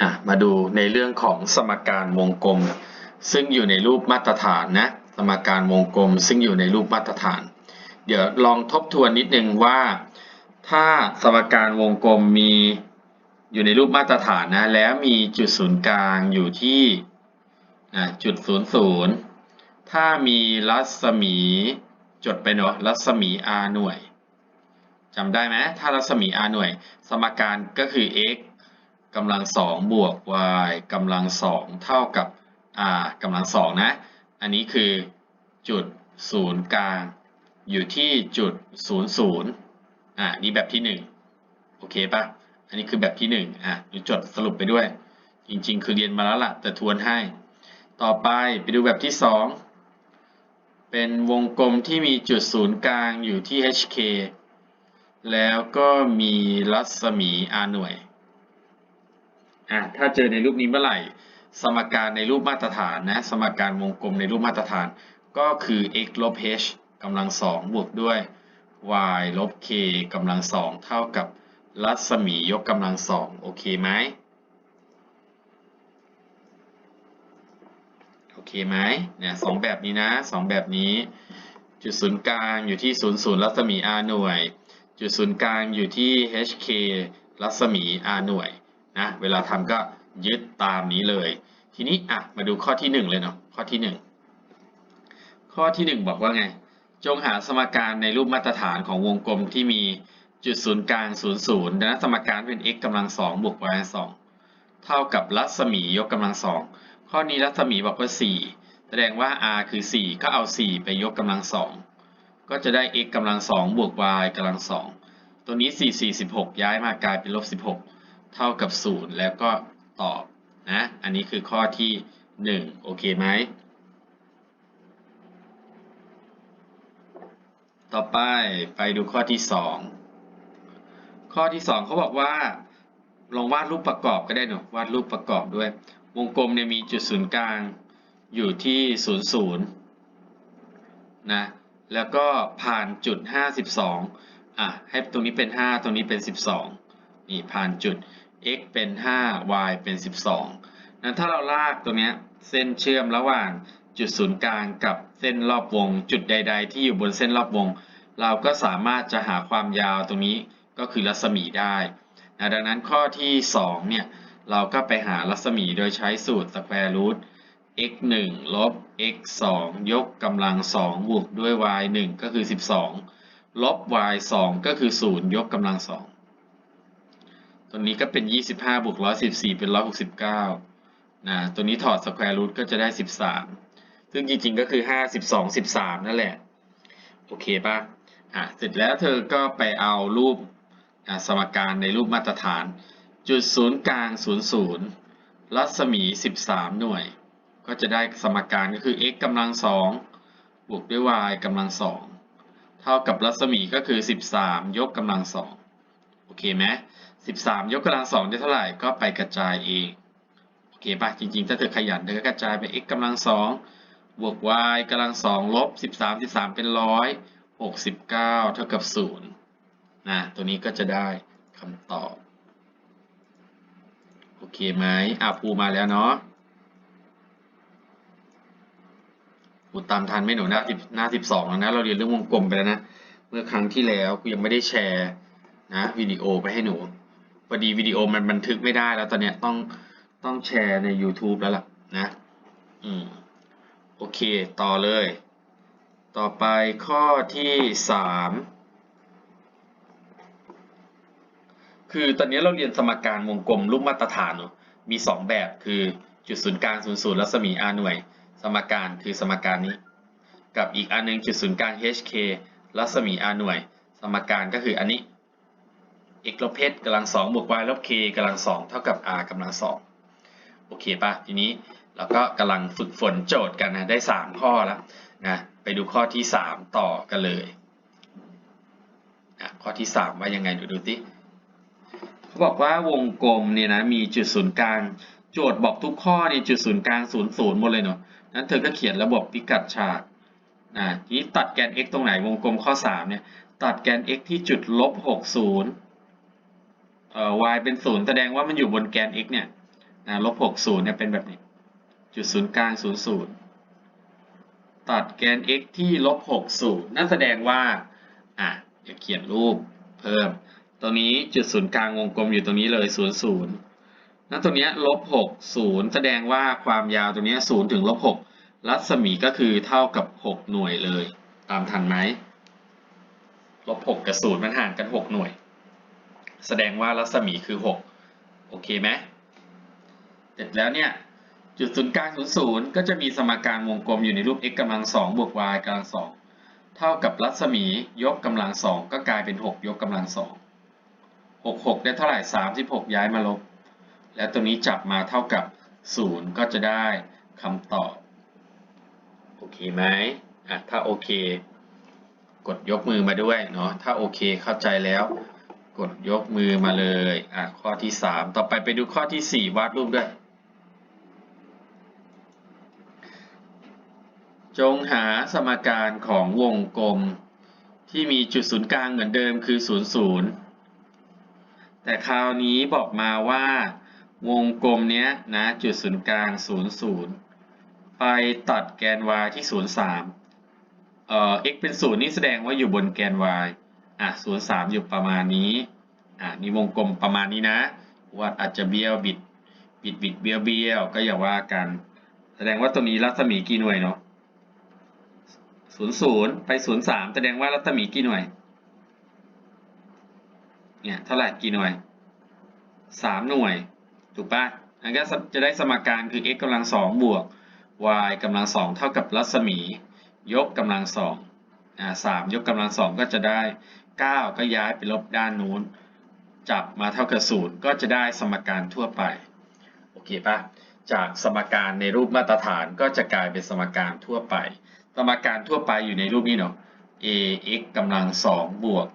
อะมาดูในเรื่องของสมการวงกลม ซึ่งอยู่ในรูปมาตรฐานนะสมการวงกลม ซึ่งอยู่ในรูปมาตรฐาน เดี๋ยวลองทบทวนนิดนึงว่า ถ้าสมการวงกลมมีอยู่ในรูปมาตรฐานนะแล้วมีจุดศูนย์กลางอยู่ที่จุดศูนย์ศูนย์ถ้ามีรัศมีจดไปเนาะรัศมี r หน่วยจำได้ไหมถ้ารัศมี r หน่วย สมการก็คือ x กำลังสองบวก y กำลังสองเท่ากับ r กำลังสองนะ อันนี้คือจุดศูนย์กลาง อยู่ที่จุดศูนย์ศูนย์อ่านี่แบบที่หนึ่งโอเคปะอันนี้คือแบบที่หนึ่งอะหรือจดสรุปไปด้วย จริงๆ คือเรียนมาแล้วล่ะ แต่ทวนให้ ต่อไปไปดูแบบที่สองเป็นวงกลมที่มีจุดศูนย์กลางอยู่ที่ hk แล้วก็มีรัศมี r หน่วย อะถ้าเจอในรูปนี้เมื่อไหร่ สมการในรูปมาตรฐานนะ สมการวงกลมในรูปมาตรฐาน ก็คือ x ลบ h กำลังสองบวกด้วย y ลบ k กำลังสองเท่ากับรัศมียกกำลังสองโอเคไหมโอเคไหมเนี่ยสองแบบนี้นะสองแบบนี้ จุดศูนย์กลางอยู่ที่ศูนย์ศูนย์รัศมี r หน่วย จุดศูนย์กลางอยู่ที่ hk รัศมี r หน่วย นะเวลาทำก็ยึดตามนี้เลย ทีนี้อะมาดูข้อที่หนึ่งเลยเนาะข้อที่หนึ่งข้อที่หนึ่งบอกว่าไง จงหาสมการในรูปมาตรฐานของวงกลมที่มีจุดศูนย์กลางศูนย์ศูนย์ดังนั้นสมการเป็น x กำลังสองบวก y สองเท่ากับรัศมียกกำลังสองข้อนี้รัศมีบอกว่าสี่แสดงว่า r คือสี่ก็เอาสี่ไปยกกำลังสองก็จะได้ x กำลังสองบวก y กำลังสองตัวนี้ 4 4 16 ย้ายมากลายเป็นลบ16 เท่ากับ 0 แล้วก็ตอบนะ อันนี้คือข้อที่ 1 โอเคไหม ต่อไปไปดูข้อที่ 2 ข้อที่ 2เขาบอกว่า ลองวาดรูปประกอบก็ได้หนูวาดรูปประกอบด้วย วงกลมเนี่ยมีจุดศูนย์กลางอยู่ที่ 0 0 นะ แล้วก็ผ่านจุด 52 อะ ให้ตรงนี้เป็น 5 ตรงนี้เป็น 12 นี่ผ่านจุด x เป็น 5 y เป็น 12นั้นถ้าเราลากตรงนี้เส้นเชื่อมระหว่างจุดศูนย์กลางกับเส้นรอบวง จุดใด ๆ ที่อยู่บนเส้นรอบวง เราก็สามารถจะหาความยาวตรงนี้ก็คือรัศมีได้นะดังนั้นข้อที่ 2 เนี่ย เราก็ไปหารัศมีโดยใช้สูตร square root x 1ลบ x 2ยกกำลัง 2 บวกด้วย y 1ก็คือ 12 ลบ y 2ก็คือ 0 ยกกำลัง 2 ตัวนี้ก็เป็น 25บวก114 เป็น 169 นะ ตัวนี้ถอด square root ก็จะได้ 13 ซึ่งจริงๆ ก็คือ 5 12 13 นั่นแหละ โอเคป่ะ อะ เสร็จแล้วเธอก็ไปเอารูปสมการในรูปมาตรฐาน จุดศูนย์กลาง 00 รัศมี 13 หน่วย ก็จะได้สมการก็คือ x กำลังสองบวกด้วย y กำลังสองเท่ากับรัศมีก็คือ 13 ยกกำลังสองโอเคไหม 13 ยกกำลังสองได้เท่าไหร่ก็ไปกระจายเองโอเคป่ะจริงๆ ถ้าเธอขยันเธอก็กระจายไป x กำลังสองบวก y กำลังสองลบ 13 13 เป็นร้อย69 เท่ากับ0นะตัวนี้ก็จะได้คำตอบ โอเคไหมอะภูมาแล้วเนาะกูตามทันไม่หนูหน้าสิบหน้าสิบสองแล้วนะ เราเรียนเรื่องวงกลมไปแล้วนะ เมื่อครั้งที่แล้วกูยังไม่ได้แชร์นะวิดีโอไปให้หนู อดีวิดีโอมันบันทึกไม่ได้แล้วตอนเนี้ยต้องต้องแชร์ใน YouTube แล้วล่ะนะ อืม โอเค ต่อเลย ต่อไปข้อที่สามคือตอนนี้เราเรียนสมการวงกลมรูปมาตรฐานเนอะมีสองแบบคือจุดศูนย์กลางศูนย์ศูนย์รัศมี r หน่วย สมการคือสมการนี้ กับอีกอันหนึงจุดศูนย์กลาง hk รัศมี r หน่วย สมการก็คืออันนี้ x ลบ h กำลังสองบวก y ลบ k กำลังสองเท่ากับ r กำลังสองโอเคป่ะทีนี้เราก็กำลังฝึกฝนโจทย์กันนะได้ 3 ข้อแล้วนะไปดูข้อที่ 3 ต่อกันเลยนะข้อที่ 3 ว่ายังไงดูดูสิเขาบอกว่าวงกลมเนี่ยนะมีจุดศูนย์กลาง โจทย์บอกทุกข้อเนี่ยจุดศูนย์กลางศูนย์ศูนย์หมดเลยเนาะนั้นเธอก็เขียนระบบพิกัดฉากนะทีนี้ตัดแกน x ตรงไหนวงกลมข้อ 3 เนี่ยตัดแกน x ที่จุดลบ60 เอ่อ y เป็น0แสดงว่ามันอยู่บนแกน x เนี่ยนะลบหกศูนย์เนี่ยเป็นแบบนี้ จุดศูนย์กลางศูนย์ศูนย์ตัดแกน x ที่ลบหกศูนย์นั่นแสดงว่า อะเดี๋ยวเขียนรูปเพิ่ม ตรงนี้จุดศูนย์กลางวงกลมอยู่ตรงนี้เลยศูนย์ศูนย์นั่นตรงเนี้ยลบหกศูนย์แสดงว่าความยาวตรงเนี้ยศูนย์ถึงลบหกรัศมีก็คือเท่ากับหกหน่วยเลย ตามทันไหมลบหกกับศูนย์มันห่างกันหกหน่วย แสดงว่ารัศมีคือหกโอเคไหมเสร็จแล้วเนี่ย จุดศูนย์กลางศูนย์ศูนย์ก็จะมีสมการวงกลมอยู่ในรูป x กำลังสองบวก y กำลังสองเท่ากับรัศมียกกำลังสองก็กลายเป็นหกยกกำลังสองหกหกได้เท่าไหร่สามสิบหกย้ายมาลบ แล้วตัวนี้จับมาเท่ากับศูนย์ก็จะได้คำตอบ โอเคไหมอะถ้าโอเค กดยกมือมาด้วยเนาะถ้าโอเคเข้าใจแล้ว กดยกมือมาเลย อะ ข้อที่สามต่อไปไปดูข้อที่สี่วาดรูปด้วย จงหาสมการของวงกลม ที่มีจุดศูนย์กลางเหมือนเดิมคือ0 0แต่คราวนี้บอกมาว่า วงกลมเนี้ยนะ จุดศูนย์กลาง0 0ไปตัดแกน y ที่0 3เอ่อ x เป็น0นี่แสดงว่าอยู่บนแกน y อะ0 3อยู่ประมาณนี้อะนี่วงกลมประมาณนี้นะวัดอาจจะเบี้ยวบิดบิดบิดเบี้ยวเบี้ยวก็อย่าว่ากัน แสดงว่าตรงนี้รัศมีกี่หน่วยเนาะศูนย์ศูนย์ไปศูนย์สามแสดงว่ารัศมีกี่หน่วย เนี่ยเท่าไหร่กี่หน่วยสามหน่วย ถูกปะอันก็จะได้สมการคือ x กำลังสองบวก y กำลังสองเท่ากับรัศมี ยกกำลังสองอ่าสามยกกำลังสองก็จะได้ เก้าก็ย้ายไปลบด้านนู้น จับมาเท่ากับศูนย์ก็จะได้สมการทั่วไป โอเคปะจากสมการในรูปมาตรฐานก็จะกลายเป็นสมการทั่วไป สมการทั่วไปอยู่ในรูปนี้เนาะ ax กำลังสองบวก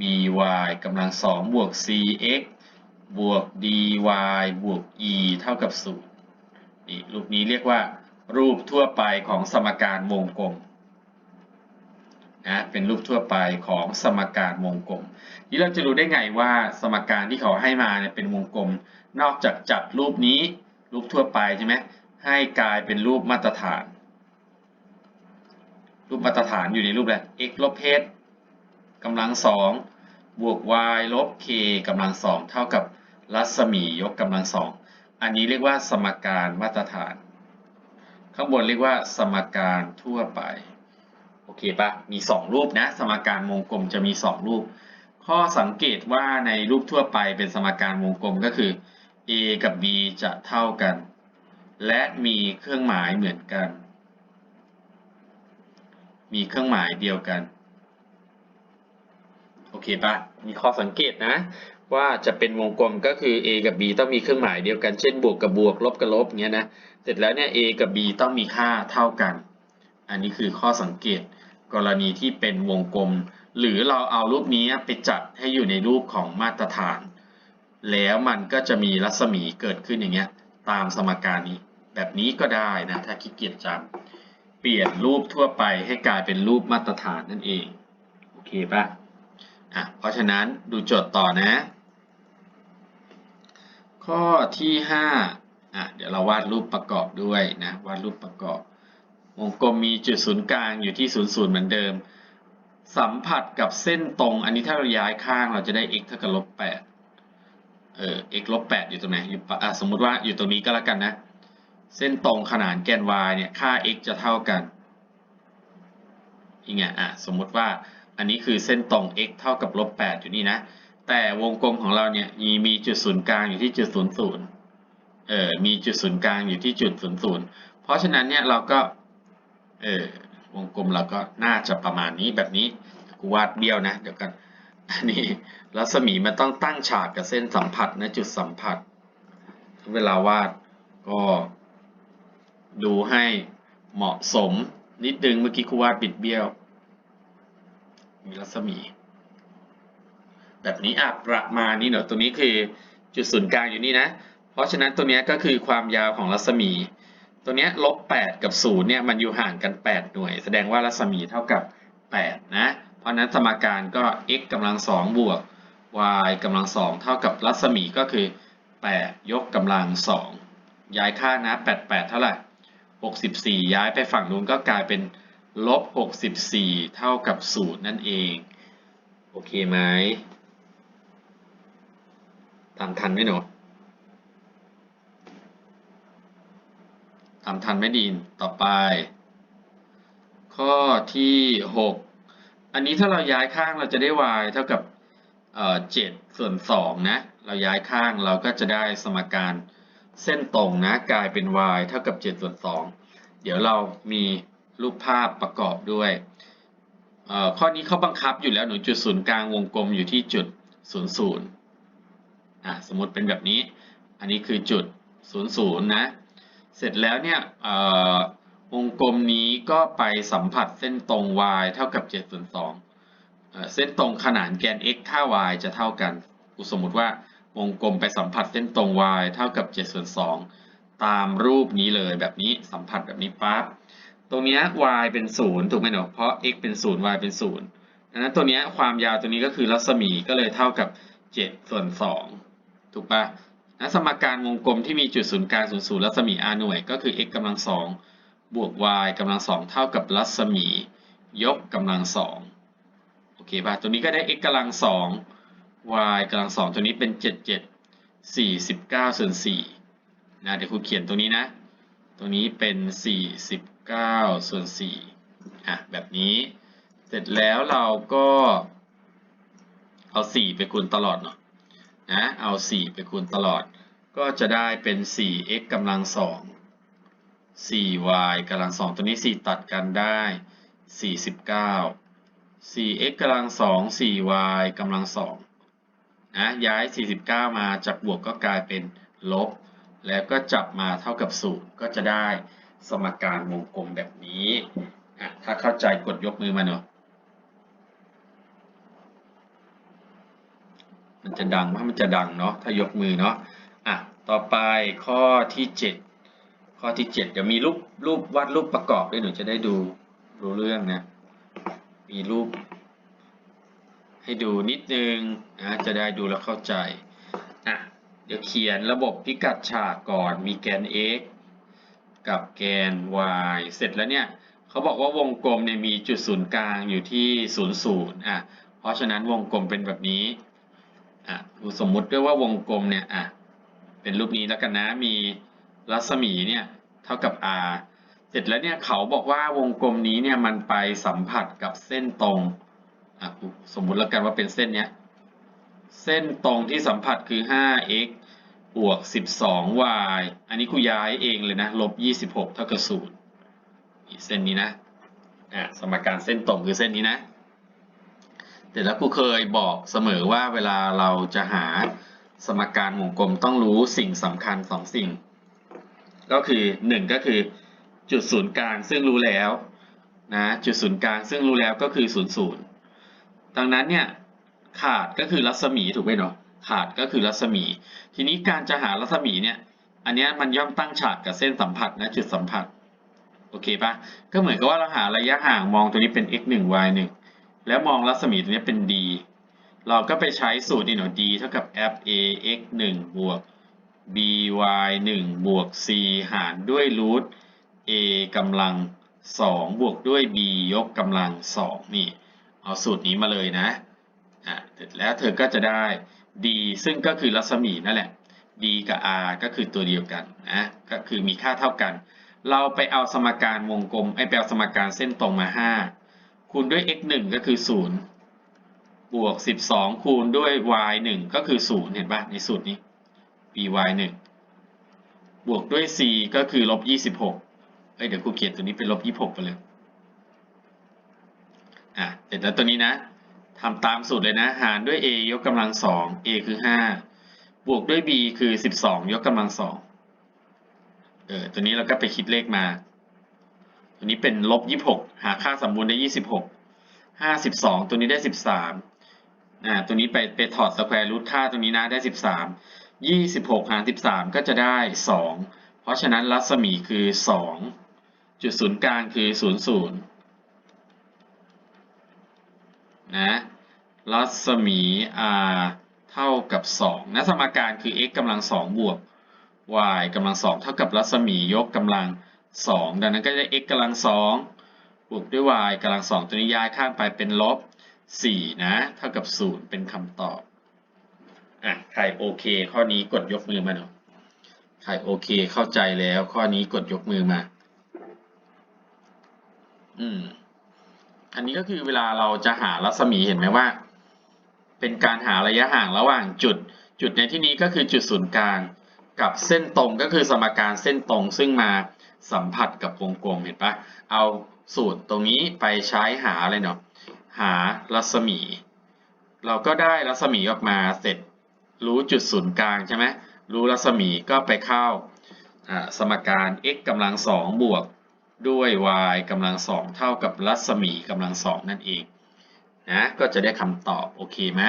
by กำลังสองบวก cx บวก dy บวก e เท่ากับศูนย์นี่รูปนี้เรียกว่า รูปทั่วไปของสมการวงกลม นะเป็นรูปทั่วไปของสมการวงกลม นี่เราจะรู้ได้ไงว่าสมการที่เขาให้มาเนี่ยเป็นวงกลม นอกจากจัดรูปนี้รูปทั่วไปใช่ไหมให้กลายเป็นรูปมาตรฐาน รูปมาตรฐานอยู่ในรูปอะไร x ลบ h กำลังสองบวก y ลบ k กำลังสองเท่ากับรัศมียกกำลังสองอันนี้เรียกว่าสมการมาตรฐาน ข้างบนเรียกว่าสมการทั่วไป โอเคปะมี2รูปนะ สมการวงกลมจะมี 2 รูป ข้อสังเกตว่าในรูปทั่วไปเป็นสมการวงกลมก็คือ a กับ b จะเท่ากัน และมีเครื่องหมายเหมือนกัน มีเครื่องหมายเดียวกัน โอเคปะมีข้อสังเกตนะ ว่าจะเป็นวงกลมก็คือ a กับ b ต้องมีเครื่องหมายเดียวกัน เช่นบวกกับบวกลบกับลบเงี้ยนะ เสร็จแล้วเนี่ย a กับ b ต้องมีค่าเท่ากัน อันนี้คือข้อสังเกต กรณีที่เป็นวงกลม หรือเราเอารูปนี้ไปจัดให้อยู่ในรูปของมาตรฐาน แล้วมันก็จะมีรัศมีเกิดขึ้นอย่างเงี้ยตามสมการนี้ แบบนี้ก็ได้นะถ้าขี้เกียจจำเปลี่ยนรูปทั่วไปให้กลายเป็นรูปมาตรฐานนั่นเองโอเคปะอะเพราะฉะนั้นดูโจทย์ต่อนะ ข้อที่ห้าอะเดี๋ยวเราวาดรูปประกอบด้วยนะวาดรูปประกอบ วงกลมมีจุดศูนย์กลางอยู่ที่ศูนย์ศูนย์เหมือนเดิม สัมผัสกับเส้นตรง อันนี้ถ้าเราย้ายข้างเราจะได้ x เท่ากับลบแปดเออ x ลบแปดอยู่ตรงไหนอยู่ปะอะสมมุติว่าอยู่ตรงนี้ก็แล้วกันนะ เส้นตรงขนานแกน y เนี่ย ค่า x จะเท่ากันยังไงอะสมมุติว่าอันนี้คือเส้นตรง x เท่ากับลบแปดอยู่นี่นะ แต่วงกลมของเราเนี่ยมีมีจุดศูนย์กลางอยู่ที่จุดศูนย์ศูนย์เออมีจุดศูนย์กลางอยู่ที่จุดศูนย์ศูนย์เพราะฉะนั้นเนี่ยเราก็ เออวงกลมเราก็น่าจะประมาณนี้แบบนี้กูวาดเบี้ยวนะ เดี๋ยวกันอันนี้รัศมีมันต้องตั้งฉากกับเส้นสัมผัสนะจุดสัมผัส เวลาวาดก็ดูให้เหมาะสมนิดนึงเมื่อกี้กูวาดบิดเบี้ยว มีรัศมี แบบนี้อะประมาณนี้เนอะตรงนี้คือจุดศูนย์กลางอยู่นี่นะ เพราะฉะนั้นตัวนี้ก็คือความยาวของรัศมี ตัวเนี้ยลบ8กับ0เนี่ยมันอยู่ห่างกัน 8 หน่วย แสดงว่ารัศมีเท่ากับ 8 นะ เพราะนั้นสมการก็ x กำลัง2บวก y กำลัง2เท่ากับรัศมีก็คือ 8 ยกกำลัง 2 ย้ายข้านะแปดแปดเท่าไหร่หกสิบสี่ย้ายไปฝั่งนู้นก็กลายเป็นลบหกสิบสี่เท่ากับศูนย์นั่นเอง โอเคไหมทำทันไหมหนูำทันไหมดีนต่อไป ข้อที่หกอันนี้ถ้าเราย้ายข้างเราจะได้ y เท่ากับเจ็ดส่วนสองนะเราย้ายข้างเราก็จะได้สมการเส้นตรงนะกลายเป็น y เท่ากับ7ส่วน2เดี๋ยวเรามีรูปภาพประกอบด้วยข้อนี้เขาบังคับอยู่แล้วหนูจุดศูนย์กลางวงกลมอยู่ที่จุด00อะสมมติเป็นแบบนี้ อันนี้คือจุด00นะ เสร็จแล้วเนี่ยเอ่อวงกลมนี้ก็ไปสัมผัสเส้นตรง y เท่ากับ7ส่วน2เส้นตรงขนานแกน x ค่า y จะเท่ากัน สมมติว่าวงกลมไปสัมผัสเส้นตรง y เท่ากับ7ส่วน2ตามรูปนี้เลยแบบนี้สัมผัสแบบนี้ปั๊บตรงเนี้ย y เป็น 0 ถูกไหมเนาะเพราะ x เป็น 0 y เป็น0ดังนั้นตัวเนี้ยความยาวตัวนี้ก็คือรัศมีก็เลยเท่ากับ7ส่วน2ถูกปะ นะสมการวงกลมที่มีจุดศูนย์กลางศูนย์ศูนย์รัศมี r หน่วย ก็คือ x กำลังสองบวก y กำลังสองเท่ากับรัศมี ยกกำลังสองโอเคป่ะตัวนี้ก็ได้ x กำลังสอง y กำลังสองตัวนี้เป็น7 7 49ส่วน4นะเดี๋ยวครูเขียนตรงนี้นะตัวนี้เป็น49ส่วน4อะแบบนี้ เสร็จแล้วเราก็เอา4ไปคูณตลอดเนาะ นะเอา 4 ไปคูณตลอด ก็จะได้เป็น 4x กำลัง 2 4y กำลัง 2 ตัวนี้ 4 ตัดกันได้ 49 4x กำลัง 2 4y กำลัง 2 นะ ย้าย 49 มาจากบวกก็กลายเป็นลบ แล้วก็จับมาเท่ากับ 0 ก็จะได้สมการวงกลมแบบนี้อะถ้าเข้าใจกดยกมือมาเนอะ มันจะดังว่ามันจะดังเนาะถ้ายกมือเนาะอะต่อไปข้อที่ 7 ข้อที่ 7 เดี๋ยวมีรูปรูปวาดรูปประกอบด้วยหนูจะได้ดูรู้เรื่องนะมีรูป ให้ดูนิดนึงนะจะได้ดูแล้วเข้าใจอะเดี๋ยวเขียนระบบพิกัดฉากก่อนมีแกน x กับแกน y เสร็จแล้วเนี่ยเขาบอกว่าวงกลมเนี่ยมีจุดศูนย์กลางอยู่ที่0 0อะเพราะฉะนั้นวงกลมเป็นแบบนี้ อะสมมุติด้วยว่าวงกลมเนี่ยอะเป็นรูปนี้แล้วกันนะมีรัศมีเนี่ยเท่ากับ r เสร็จแล้วเนี่ยเขาบอกว่าวงกลมนี้เนี่ยมันไปสัมผัสกับเส้นตรงอะสมมุติแล้วกันว่าเป็นเส้นเนี้ยเส้นตรงที่สัมผัสคือ 5x บวก 12y อันนี้ครูย้ายเองเลยนะลบ26เท่ากับ0เส้นนี้นะอะสมการเส้นตรงคือเส้นนี้นะ แต่แล้วครูเคยบอกเสมอว่าเวลาเราจะหาสมการวงกลมต้องรู้สิ่งสำคัญสองสิ่ง ก็คือ 1 ก็คือจุดศูนย์กลางซึ่งรู้แล้วนะจุดศูนย์กลางซึ่งรู้แล้วก็คือ0 0ดังนั้นเนี่ยขาดก็คือรัศมีถูกไหมเนาะขาดก็คือรัศมี ทีนี้การจะหารัศมีเนี่ยอันนี้มันย่อมตั้งฉากกับเส้นสัมผัสนะจุดสัมผัสโอเคปะก็เหมือนกับว่าเราหาระยะห่างมองตัวนี้เป็น x 1 y 1 แล้วมองรัศมีตัวนี้เป็น d เราก็ไปใช้สูตรนี่เนาะ d เท่ากับ f a x 1บวก b y 1บวก c หารด้วยรูท a กำลัง 2 บวกด้วย b ยกกำลัง 2 นี่ เอาสูตรนี้มาเลยนะ อะเสร็จแล้วเธอก็จะได้ d ซึ่งก็คือรัศมีนั่นแหละ d กับ r ก็คือตัวเดียวกันนะ ก็คือมีค่าเท่ากัน เราไปเอาสมการวงกลมไอ้ไปเอาสมการเส้นตรงมา 5 คูณด้วย x 1ก็คือ 0 บวก 12 คูณด้วย y 1ก็คือ 0 เห็นปะในสูตรนี้ b y 1บวกด้วย c ก็คือลบ 26 เอ้ยเดี๋ยวครูเขียนตัวนี้เป็นลบ 26 ไปเลย อะเสร็จแล้วตัวนี้นะทำตามสูตรเลยนะ หารด้วย a ยกกำลังสอง a คือ 5 บวกด้วย b คือ 12 ยกกำลังสองเออ ตัวนี้เราก็ไปคิดเลขมา ตัวนี้เป็นลบ26หาค่าสมบูรณ์ได้26 52ตัวนี้ได้13อ่าตัวนี้ไปไปถอดสแควร์รูทค่าตรงนี้นะได้13 26หาร13ก็จะได้2เพราะฉะนั้นรัศมีคือ2จุดศูนย์กลางคือ00นะรัศมี r เท่ากับ2นะสมการคือ x กำลัง2บวก y กำลังสองเท่ากับรัศมียกกำลัง สองดังนั้นก็จะ x กำลังสองบวกด้วย y กำลังสองตัวนี้ย้ายข้างไปเป็นลบสี่นะ เท่ากับศูนย์เป็นคำตอบ อะ ใครโอเค ข้อนี้กดยกมือมาหน่อย ใครโอเคเข้าใจแล้ว ข้อนี้กดยกมือมา อืม อันนี้ก็คือเวลาเราจะหารัศมีเห็นไหมว่า เป็นการหาระยะห่างระหว่างจุด จุดในที่นี้ก็คือจุดศูนย์กลาง กับเส้นตรงก็คือสมการเส้นตรงซึ่งมา สัมผัสกับวงกลมเห็นปะเอาสูตรตรงนี้ไปใช้หาอะไรเนาะหารัศมี เราก็ได้รัศมีออกมาเสร็จรู้จุดศูนย์กลางใช่ไหมรู้รัศมีก็ไปเข้าสมการ x กำลังสองบวกด้วย y กำลังสองเท่ากับรัศมีกำลังสองนั่นเองนะก็จะได้คำตอบโอเคไหม